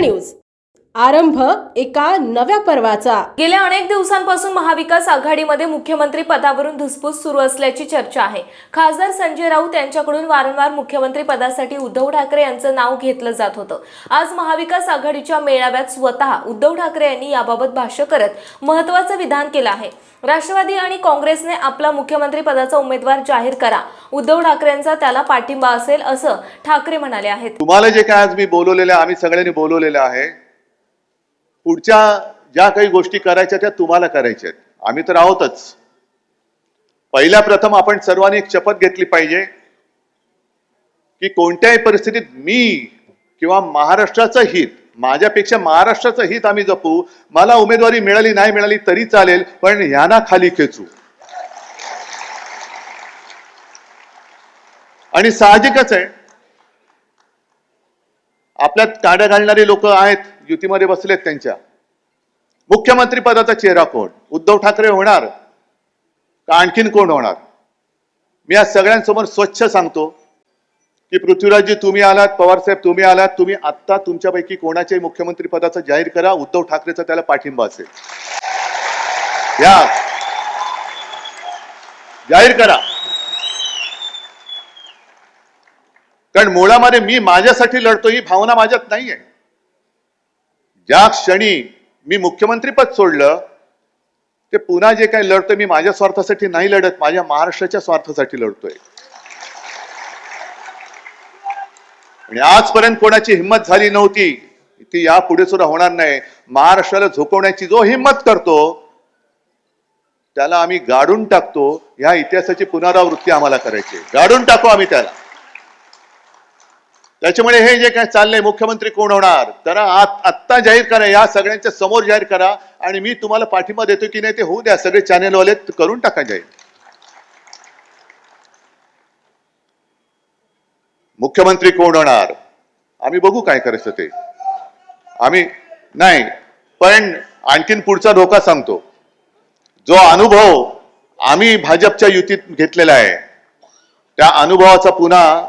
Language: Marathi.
न्यूज आरंभ एका नव्या पर्वाचा. गेल्या अनेक दिवसांपासून महाविकास आघाडीमध्ये मुख्यमंत्री पदावरून धुसफूस सुरू असल्याची चर्चा आहे. खासदार संजय राऊत यांच्याकडून वारंवार मुख्यमंत्री पदासाठी उद्धव ठाकरे यांचं नाव घेतलं जात होतं. आज महाविकास आघाडीच्या मेळाव्यात स्वतः उद्धव ठाकरे यांनी याबाबत भाष्य करत महत्वाचं विधान केलं आहे. राष्ट्रवादी आणि काँग्रेसने आपला मुख्यमंत्री पदाचा उमेदवार जाहीर करा. उद्धव ठाकरेंचा त्याला पाठिंबा असेल असं ठाकरे म्हणाले आहेत. तुम्हाला जे काय आज मी बोलवलेलं आहे आम्ही सगळ्यांनी बोलवलेलं आहे पुढच्या ज्या काही गोष्टी करायच्या त्या तुम्हाला करायच्या आहेत. आम्ही तर आहोतच. पहिल्या प्रथम आपण सर्वांनी एक शपथ घेतली पाहिजे की कोणत्याही परिस्थितीत मी किंवा महाराष्ट्राचं हित माझ्यापेक्षा महाराष्ट्राचं हित आम्ही जपू. मला उमेदवारी मिळाली नाही मिळाली तरी चालेल पण ह्यांना खाली खेचू. आणि साहजिकच आहे. आपल्यात काड्या घालणारे लोक आहेत युतीमध्ये बसलेत त्यांच्या. मुख्यमंत्री पदाचा चेहरा कोण? उद्धव ठाकरे होणार का आणखीन कोण होणार? मी आज सगळ्यांसमोर स्वच्छ सांगतो की पृथ्वीराजजी तुम्ही आलात पवारसाहेब तुम्ही आलात तुम्ही आत्ता तुमच्यापैकी कोणाच्याही मुख्यमंत्री पदाचा जाहीर करा उद्धव ठाकरेचा त्याला पाठिंबा असेल. या. जाहीर करा. कारण मुळामध्ये मी माझ्यासाठी लढतो ही भावना माझ्यात नाहीये. ज्या क्षणी मी मुख्यमंत्रीपद सोडलं ते पुन्हा जे काही लढतोय मी माझ्या स्वार्थासाठी नाही लढत माझ्या महाराष्ट्राच्या स्वार्थासाठी लढतोय. आणि आजपर्यंत कोणाची हिंमत झाली नव्हती ती यापुढे सुद्धा होणार नाही. महाराष्ट्राला झोकवण्याची जो हिंमत करतो त्याला आम्ही गाडून टाकतो ह्या इतिहासाची पुनरावृत्ती आम्हाला करायची गाडून टाकू आम्ही त्याला. त्याच्यामुळे हे जे काय चाललंय मुख्यमंत्री कोण होणार? तर आत्ता जाहीर करा या सगळ्यांच्या समोर जाहीर करा. आणि मी तुम्हाला पाठिंबा देतो की नाही ते होऊ द्या. सगळे चॅनेलवाले करून टाका जाहीर. मुख्यमंत्री कोण होणार? आम्ही बघू काय करायचं ते. आम्ही नाही पण आणखीन पुढचा धोका सांगतो. जो अनुभव आम्ही भाजपच्या युतीत घेतलेला आहे त्या अनुभवाचा पुन्हा